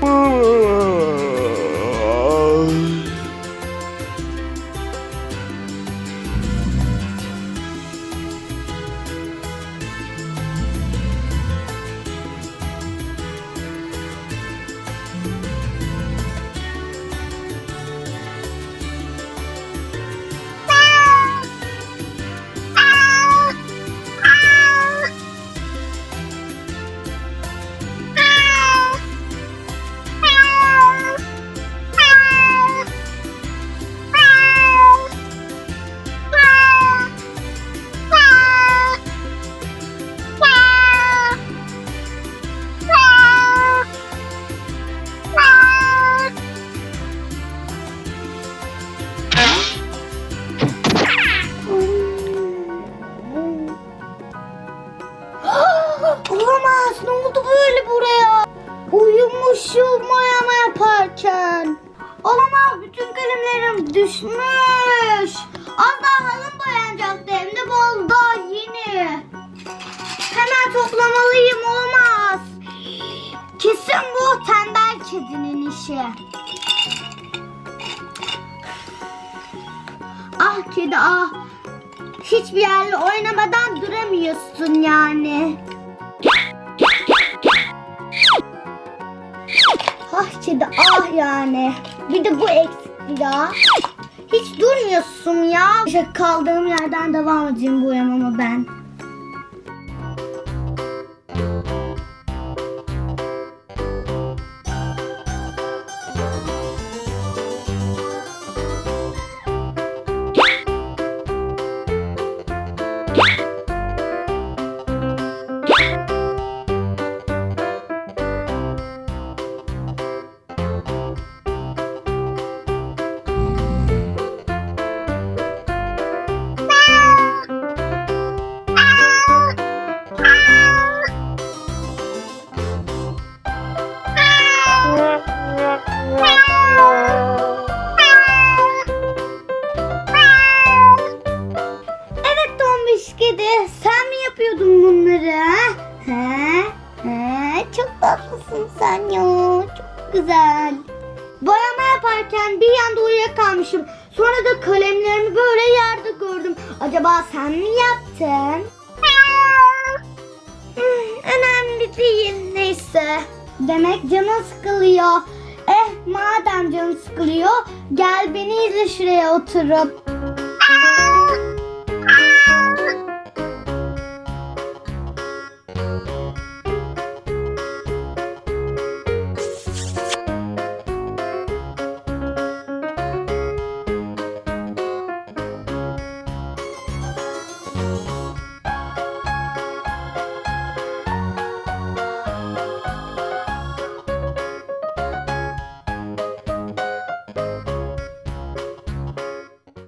Boo! Düşmüş. Az daha halım boyanacaktı hem de bol daha yeni. Hemen toplamalıyım olmaz. Kesin bu tembel kedinin işi. Ah kedi ah. Hiçbir yerle oynamadan duramıyorsun yani. Ah kedi ah yani. Bir de bu eksikti ya. Hiç durmuyorsun ya. İşte kaldığım yerden devam edeyim bu yamama ben. Kedi. Sen mi yapıyordun bunları? He? He? Çok tatlısın sen ya. Çok güzel. Boyama yaparken bir yanda uyuyakalmışım. Sonra da kalemlerimi böyle yerde gördüm. Acaba sen mi yaptın? Önemli değil. Neyse. Demek canın sıkılıyor. Eh madem canın sıkılıyor gel beni izle şuraya oturup.